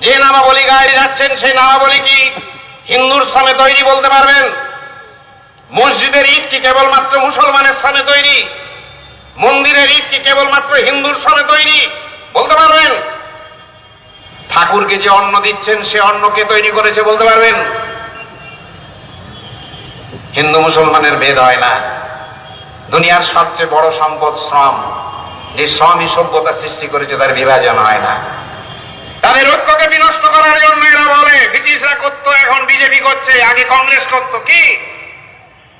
যে নামাবলী গায়ে যাচ্ছেন সেই নামাবলী কি হিন্দুর স্থানে তৈরি বলতে পারবেন? মসজিদের ইট কি কেবলমাত্র মুসলমানের স্থানে তৈরি? মন্দিরের ইট কি কেবলমাত্র হিন্দুর স্থানে তৈরি? বলতে পারবেন? ঠাকুরকে যে অন্ন দিচ্ছেন, সে অন্নকে তৈরি করেছে বলতে পারবেন? হিন্দু মুসলমানের ভেদ হয় না। দুনিয়ার সবচেয়ে বড় সম্পদ শ্রম। যে শ্রমই সভ্যতা সৃষ্টি করেছে তার বিভাজন হয় না। তাদের ঐক্যকে বিনষ্ট করার জন্য এরা বলে, ব্রিটিশরা করতো, এখন বিজেপি করছে, আগে কংগ্রেস করতো। কি?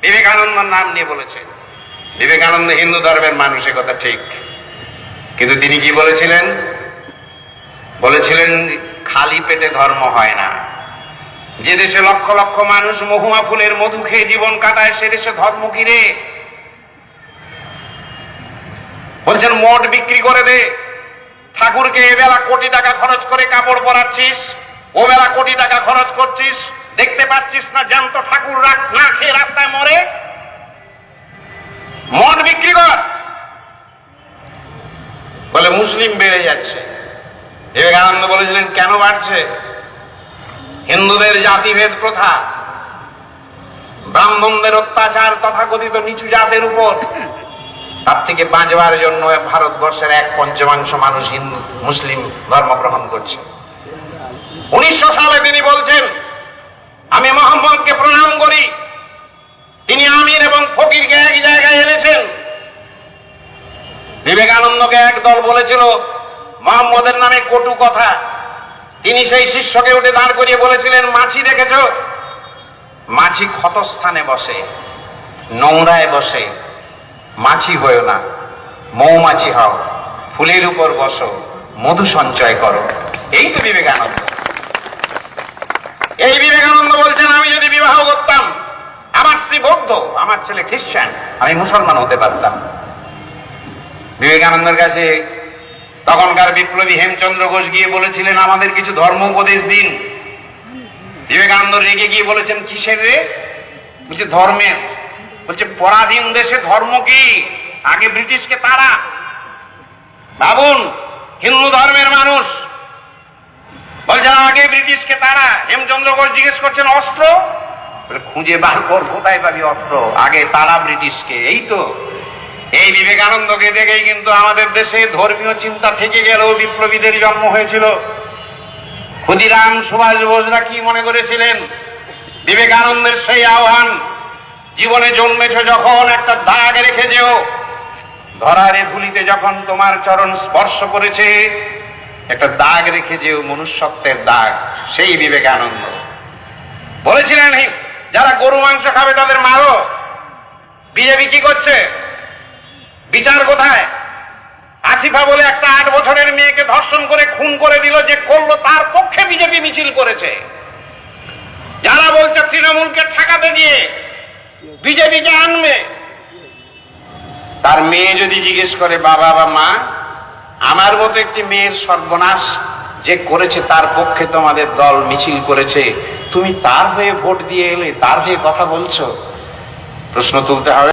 বিবেকানন্দর নাম নিয়ে বলেছে। বিবেকানন্দ হিন্দু ধর্মের মানুষ কথা ঠিক। কিন্তু তিনি কি বলেছিলেন? বলেছিলেন, খালি পেটে ধর্ম হয় না। যে দেশে লক্ষ লক্ষ মানুষ মহুয়া ফুলের মধু খেয়ে জীবন কাটায়, সে দেশে ধর্ম কিরে বলছেন মঠ বিক্রি করে দে। ঠাকুরকে এবেলা কোটি টাকা খরচ করে কাপড় পরাচ্ছিস ও বেলা কোটি টাকা খরচ করছিস, দেখতে পাচ্ছিস না জ্যান্ত ঠাকুর না খেয়ে রাস্তায় মরে? মঠ বিক্রি কর। বলে মুসলিম বেড়ে যাচ্ছে। বিবেকানন্দ বলেছিলেন, কেন বাড়ছে? হিন্দুদের জাতিভেদ প্রথা। ব্রাহ্মণদের অত্যাচার তথাকথিত নিচু জাতের উপর। তার থেকে বাঁচবার জন্য ভারতবর্ষের এক পঞ্চমাংশ মানুষ হিন্দু, মুসলিম ধর্ম গ্রহণ করছে। উনিশশো সালে তিনি বলছেন, আমি মোহাম্মদকে প্রণাম করি। তিনি আমির এবং ফকিরকে এক জায়গায় এনেছেন। বিবেকানন্দকে এক দল বলেছিল, মোহাম্মদের নামে কটু কথা। তিনি সেই শিষ্যকে উঠে দাঁড় করিয়ে বলেছিলেন, মাছি দেখেছ? মাছি ক্ষতস্থানে বসে, নোংরায় বসে। মাছি হয়েও না মৌমাছি হও, ফুলের উপর বসো, মধু সঞ্চয় করো। এই তো বিবেকানন্দ। এই বিবেকানন্দ বলছেন, আমি যদি বিবাহ করতাম, আমার স্ত্রী বৌদ্ধ, আমার ছেলে খ্রিস্টান আমি মুসলমান হতে পারতাম। বিবেকানন্দের কাছে তখনকার বিপ্লবী হেমচন্দ্র ঘোষ গিয়ে বলেছিলেন, আমাদের কিছু ধর্ম উপদেশ দিন। বিবেকানন্দ রেগে গিয়ে বলেছেন, কিসের রে? ধর্মের। বলছে, পরাধীন দেশে ধর্ম কি? আগে ব্রিটিশকে তারা। ভাবুন, হিন্দু ধর্মের মানুষ। বলছেন আগে ব্রিটিশকে তারা। হেমচন্দ্র ঘোষ জিজ্ঞেস করছেন, অস্ত্র? খুঁজে বার কর কোথায় পাবি অস্ত্র। আগে তারা ব্রিটিশকে, এই তো। এই বিবেকানন্দকে দেখেই কিন্তু আমাদের দেশে ধর্মীয় চিন্তা থেকে গেলেও বিপ্লবীদের জন্ম হয়েছিল। ক্ষুদিরাম সুভাষ বোসরা কি মনে করেছিলেন? বিবেকানন্দের সেই আহ্বান জীবনে জন্মেছ যখন একটা দাগ রেখে যেও। ধরারে ভুলিতে যখন তোমার চরণ স্পর্শ করেছে, একটা দাগ রেখে যেও মনুষ্যত্বের দাগ, সেই বিবেকানন্দ। বলেছিলেন যারা গরু মাংস খাবে তাদের মারো। বিজেপি কি করছে? বিচার কোথায়? আসিফা বলে একটা আট বছরের মেয়েকে ধর্ষণ করে খুন করে দিল, যে করল তার পক্ষে বিজেপি মিছিল করেছে। যারা বলছে তৃণমূলকে ঠেকাতে গিয়ে বিজেপিকে আনবে? তার মেয়ে যদি জিজ্ঞেস করে, বাবা বা মা, আমার মতো একটি মেয়ের সর্বনাশ যে করেছে, তার পক্ষে তোমাদের দল মিছিল করেছে, তুমি তার হয়ে ভোট দিয়ে এলে, তার হয়ে কথা বলছো? প্রশ্ন তুলতে হবে।